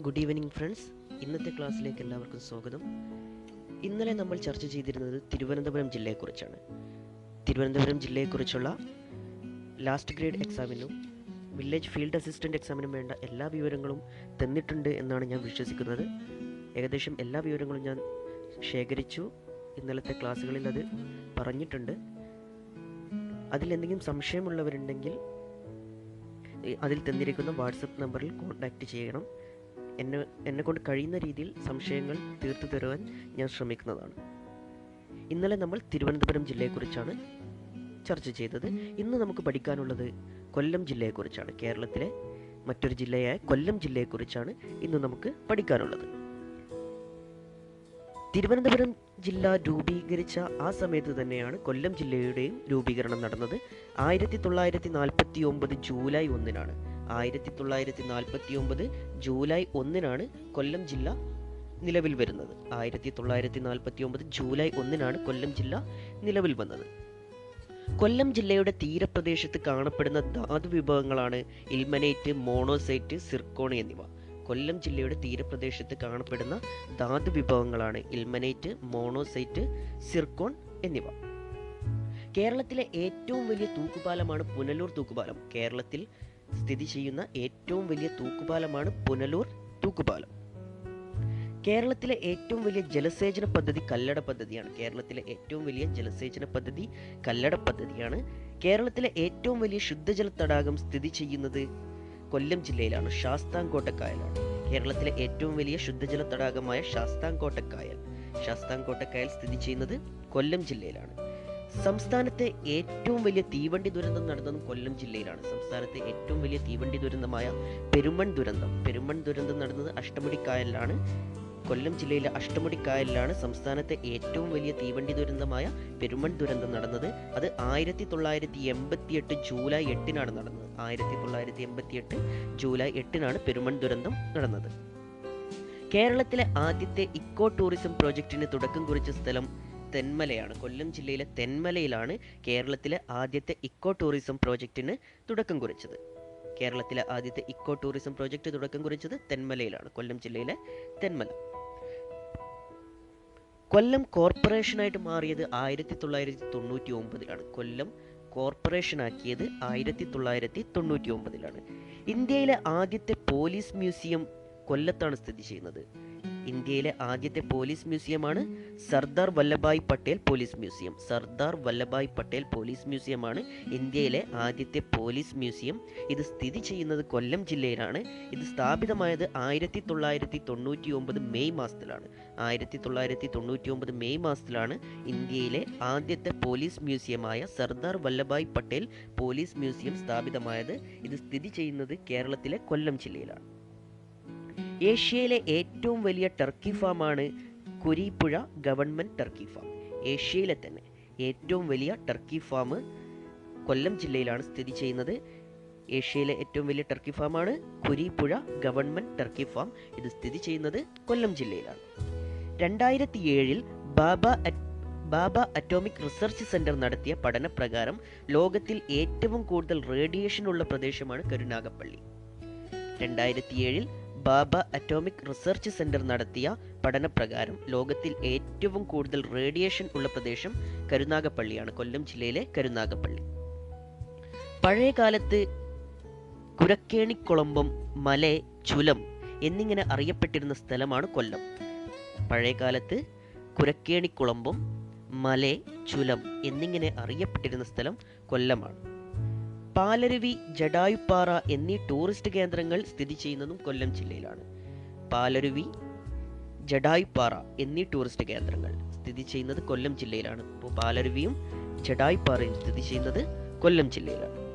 Good evening friends ഇന്നത്തെ ക്ലാസ്സിലേക്ക് എല്ലാവർക്കും സ്വാഗതം. ഇന്നലെ നമ്മൾ ചർച്ച ചെയ്തിരുന്നത് തിരുവനന്തപുരം ജില്ലയെക്കുറിച്ചാണ്. തിരുവനന്തപുരം ജില്ലയെക്കുറിച്ചുള്ള ലാസ്റ്റ് ഗ്രേഡ് എക്സാമിനും വില്ലേജ് ഫീൽഡ് അസിസ്റ്റന്റ് എക്സാമിനും വേണ്ട എല്ലാ വിവരങ്ങളും തന്നിട്ടുണ്ട് എന്നാണ് ഞാൻ വിശ്വസിക്കുന്നത്. ഏകദേശം എല്ലാ വിവരങ്ങളും ഞാൻ ശേഖരിച്ചു. ഇന്നലത്തെ ക്ലാസ്സുകളിൽ അത് പറഞ്ഞിട്ടുണ്ട്. അതിലെന്തെങ്കിലും സംശയമുള്ളവരുണ്ടെങ്കിൽ അതിൽ തന്നിരിക്കുന്ന വാട്സപ്പ് നമ്പറിൽ കോൺടാക്റ്റ് ചെയ്യണം. എന്നെ എന്നെ കൊണ്ട് കഴിയുന്ന രീതിയിൽ സംശയങ്ങൾ തീർത്തു തരുവാൻ ഞാൻ ശ്രമിക്കുന്നതാണ്. ഇന്നലെ നമ്മൾ തിരുവനന്തപുരം ജില്ലയെക്കുറിച്ചാണ് ചർച്ച ചെയ്തത്. ഇന്ന് നമുക്ക് പഠിക്കാനുള്ളത് കൊല്ലം ജില്ലയെക്കുറിച്ചാണ്. കേരളത്തിലെ മറ്റൊരു ജില്ലയായ കൊല്ലം ജില്ലയെക്കുറിച്ചാണ് ഇന്ന് നമുക്ക് പഠിക്കാനുള്ളത്. തിരുവനന്തപുരം ജില്ല രൂപീകരിച്ച ആ സമയത്ത് തന്നെയാണ് കൊല്ലം ജില്ലയുടെയും രൂപീകരണം നടന്നത്. ആയിരത്തി തൊള്ളായിരത്തി നാൽപ്പത്തി ഒമ്പത് ജൂലൈ ഒന്നിനാണ്. ആയിരത്തി തൊള്ളായിരത്തി നാൽപ്പത്തി ഒമ്പത് ജൂലൈ ഒന്നിനാണ് കൊല്ലം ജില്ല നിലവിൽ വരുന്നത്. ആയിരത്തി തൊള്ളായിരത്തി നാൽപ്പത്തി ഒമ്പത് ജൂലൈ ഒന്നിനാണ് കൊല്ലം ജില്ല നിലവിൽ വന്നത്. കൊല്ലം ജില്ലയുടെ തീരപ്രദേശത്ത് കാണപ്പെടുന്ന ധാതു വിഭവങ്ങളാണ് ഇൽമനേറ്റ് മോണോസൈറ്റ് സിർക്കോൺ എന്നിവ. കൊല്ലം ജില്ലയുടെ തീരപ്രദേശത്ത് കാണപ്പെടുന്ന ധാതു വിഭവങ്ങളാണ് ഇൽമനേറ്റ് മോണോസൈറ്റ് സിർക്കോൺ എന്നിവ. കേരളത്തിലെ ഏറ്റവും വലിയ തൂക്കുപാലമാണ് പുനലൂർ തൂക്കുപാലം. കേരളത്തിൽ സ്ഥിതി ചെയ്യുന്ന ഏറ്റവും വലിയ തൂക്കുപാലമാണ് പുനലൂർ തൂക്കുപാലം. കേരളത്തിലെ ഏറ്റവും വലിയ ജലസേചന പദ്ധതി കല്ലട പദ്ധതിയാണ്. കേരളത്തിലെ ഏറ്റവും വലിയ ജലസേചന പദ്ധതി കല്ലട പദ്ധതിയാണ്. കേരളത്തിലെ ഏറ്റവും വലിയ ശുദ്ധജല തടാകം സ്ഥിതി ചെയ്യുന്നത് കൊല്ലം ജില്ലയിലാണ് ശാസ്താംകോട്ടക്കായലാണ്. കേരളത്തിലെ ഏറ്റവും വലിയ ശുദ്ധജല തടാകമായ ശാസ്താംകോട്ടക്കായൽ. ശാസ്താംകോട്ടക്കായൽ സ്ഥിതി ചെയ്യുന്നത് കൊല്ലം ജില്ലയിലാണ്. സംസ്ഥാനത്തെ ഏറ്റവും വലിയ തീവണ്ടി ദുരന്തം നടന്നതും കൊല്ലം ജില്ലയിലാണ്. സംസ്ഥാനത്തെ ഏറ്റവും വലിയ തീവണ്ടി ദുരന്തമായ പെരുമൺ ദുരന്തം. പെരുമൺ ദുരന്തം നടന്നത് അഷ്ടമുടിക്കായലിലാണ്. കൊല്ലം ജില്ലയിലെ അഷ്ടമുടിക്കായലിലാണ് സംസ്ഥാനത്തെ ഏറ്റവും വലിയ തീവണ്ടി ദുരന്തമായ പെരുമൺ ദുരന്തം നടന്നത്. അത് ആയിരത്തി തൊള്ളായിരത്തി എൺപത്തി എട്ട് ജൂലൈ എട്ടിനാണ് നടന്നത്. ആയിരത്തി തൊള്ളായിരത്തി എൺപത്തി എട്ട് ജൂലൈ എട്ടിനാണ് പെരുമൺ ദുരന്തം നടന്നത്. കേരളത്തിലെ ആദ്യത്തെ ഇക്കോ ടൂറിസം പ്രോജക്റ്റിന് തുടക്കം കുറിച്ച സ്ഥലം തെന്മലയാണ്. കൊല്ലം ജില്ലയിലെ തെന്മലയിലാണ് കേരളത്തിലെ ആദ്യത്തെ ഇക്കോ ടൂറിസം പ്രോജക്റ്റിന് തുടക്കം കുറിച്ചത്. കേരളത്തിലെ ആദ്യത്തെ ഇക്കോ ടൂറിസം പ്രോജക്റ്റ് തുടക്കം കുറിച്ചത് തെന്മലയിലാണ്. കൊല്ലം ജില്ലയിലെ തെന്മല. കൊല്ലം കോർപ്പറേഷനായിട്ട് മാറിയത് ആയിരത്തി തൊള്ളായിരത്തി തൊണ്ണൂറ്റി ഒമ്പതിലാണ് കൊല്ലം കോർപ്പറേഷൻ ആക്കിയത് ആയിരത്തി തൊള്ളായിരത്തി തൊണ്ണൂറ്റി ഒമ്പതിലാണ് ഇന്ത്യയിലെ ആദ്യത്തെ പോലീസ് മ്യൂസിയം കൊല്ലത്താണ് സ്ഥിതി ചെയ്യുന്നത്. ഇന്ത്യയിലെ ആദ്യത്തെ police മ്യൂസിയമാണ് Sardar Vallabhbhai Patel police museum. Sardar Vallabhbhai Patel police മ്യൂസിയമാണ് ഇന്ത്യയിലെ ആദ്യത്തെ പോലീസ് മ്യൂസിയം. ഇത് സ്ഥിതി ചെയ്യുന്നത് കൊല്ലം ജില്ലയിലാണ്. ഇത് സ്ഥാപിതമായത് ആയിരത്തി തൊള്ളായിരത്തി തൊണ്ണൂറ്റി ഒമ്പത് മെയ് മാസത്തിലാണ്. ആയിരത്തി തൊള്ളായിരത്തി തൊണ്ണൂറ്റി ഒമ്പത് മെയ് മാസത്തിലാണ് ഇന്ത്യയിലെ ആദ്യത്തെ പോലീസ് മ്യൂസിയമായ സർദാർ വല്ലഭായ് പട്ടേൽ പോലീസ് മ്യൂസിയം സ്ഥാപിതമായത്. ഇത് സ്ഥിതി ചെയ്യുന്നത് കേരളത്തിലെ കൊല്ലം ജില്ലയിലാണ്. ഏഷ്യയിലെ ഏറ്റവും വലിയ ടർക്കി ഫാമാണ് കുരീപ്പുഴ ഗവൺമെന്റ് ടർക്കി ഫാം ഏഷ്യയിലെ തന്നെ ഏറ്റവും വലിയ ടർക്കി ഫാം കൊല്ലം ജില്ലയിലാണ് സ്ഥിതി ചെയ്യുന്നത്. ഏഷ്യയിലെ ഏറ്റവും വലിയ ടർക്കി ഫാമാണ് കുരീപ്പുഴ ഗവൺമെന്റ് ടർക്കി ഫാം ഇത് സ്ഥിതി ചെയ്യുന്നത് കൊല്ലം ജില്ലയിലാണ്. രണ്ടായിരത്തി ഏഴിൽ Bhabha Bhabha atomic research centre നടത്തിയ പഠനപ്രകാരം ലോകത്തിൽ ഏറ്റവും കൂടുതൽ റേഡിയേഷൻ ഉള്ള പ്രദേശമാണ് കരുനാഗപ്പള്ളി. രണ്ടായിരത്തി ഏഴിൽ ബാബ അറ്റോമിക് റിസർച്ച് സെന്റർ നടത്തിയ പഠനപ്രകാരം ലോകത്തിൽ ഏറ്റവും കൂടുതൽ റേഡിയേഷൻ ഉള്ള പ്രദേശം കരുനാഗപ്പള്ളിയാണ്. കൊല്ലം ജില്ലയിലെ കരുനാഗപ്പള്ളി. പഴയ കാലത്ത് കുരക്കേണിക്കുളമ്പം മല ചുലം എന്നിങ്ങനെ അറിയപ്പെട്ടിരുന്ന സ്ഥലമാണ് കൊല്ലം. പഴയ കാലത്ത് കുരക്കേണിക്കുളമ്പം മല ചുലം എന്നിങ്ങനെ അറിയപ്പെട്ടിരുന്ന സ്ഥലം കൊല്ലമാണ്. പാലരുവി ജഡായുപ്പാറ എന്നീ ടൂറിസ്റ്റ് കേന്ദ്രങ്ങൾ സ്ഥിതി ചെയ്യുന്നതും കൊല്ലം ജില്ലയിലാണ്. പാലരുവി ജഡായുപ്പാറ എന്നീ ടൂറിസ്റ്റ് കേന്ദ്രങ്ങൾ സ്ഥിതി ചെയ്യുന്നത് കൊല്ലം ജില്ലയിലാണ്. അപ്പോൾ പാലരുവിയും ജഡായുപ്പാറയും സ്ഥിതി ചെയ്യുന്നത് കൊല്ലം ജില്ലയിലാണ്.